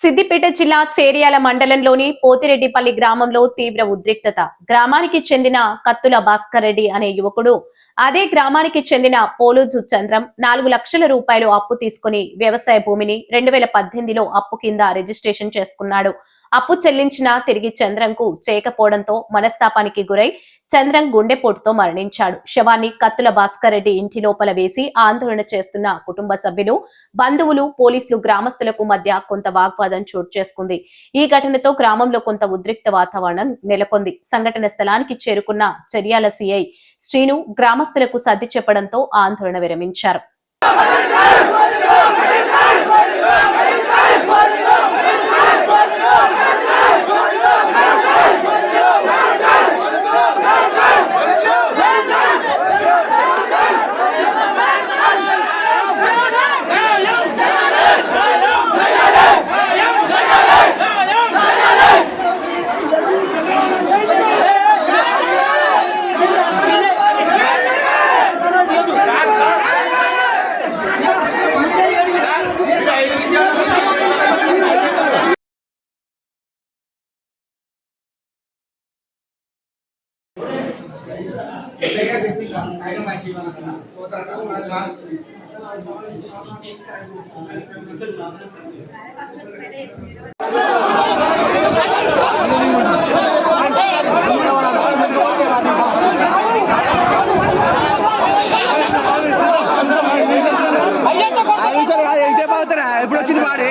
సిద్దిపేట జిల్లా చేరియాల మండలంలోని పోతిరెడ్డిపల్లి గ్రామంలో తీవ్ర ఉద్రిక్తత. గ్రామానికి చెందిన కత్తుల భాస్కర్ రెడ్డి అనే యువకుడు అదే గ్రామానికి చెందిన పోలోజు చంద్రం నాలుగు లక్షల రూపాయలు అప్పు తీసుకుని వ్యవసాయ భూమిని రెండు వేల పద్దెనిమిదిలో అప్పు కింద రిజిస్ట్రేషన్ చేసుకున్నాడు. అప్పు చెల్లించినా తిరిగి చంద్రంకు చేయకపోవడంతో మనస్తాపానికి గురై చంద్రం గుండెపోటుతో మరణించాడు. శవాన్ని కత్తుల భాస్కర్ రెడ్డి ఇంటి లోపల వేసి ఆందోళన చేస్తున్న కుటుంబ సభ్యులు బంధువులు పోలీసులు గ్రామస్తులకు మధ్య కొంత వాగ్వాదం చోటు చేసుకుంది. ఈ ఘటనతో గ్రామంలో కొంత ఉద్రిక్త వాతావరణం నెలకొంది. సంఘటన స్థలానికి చేరుకున్న చర్యాల సిఐ శ్రీను గ్రామస్తులకు సర్ది చెప్పడంతో ఆందోళన విరమించారు. ఇప్పుడు వచ్చింది వాడే?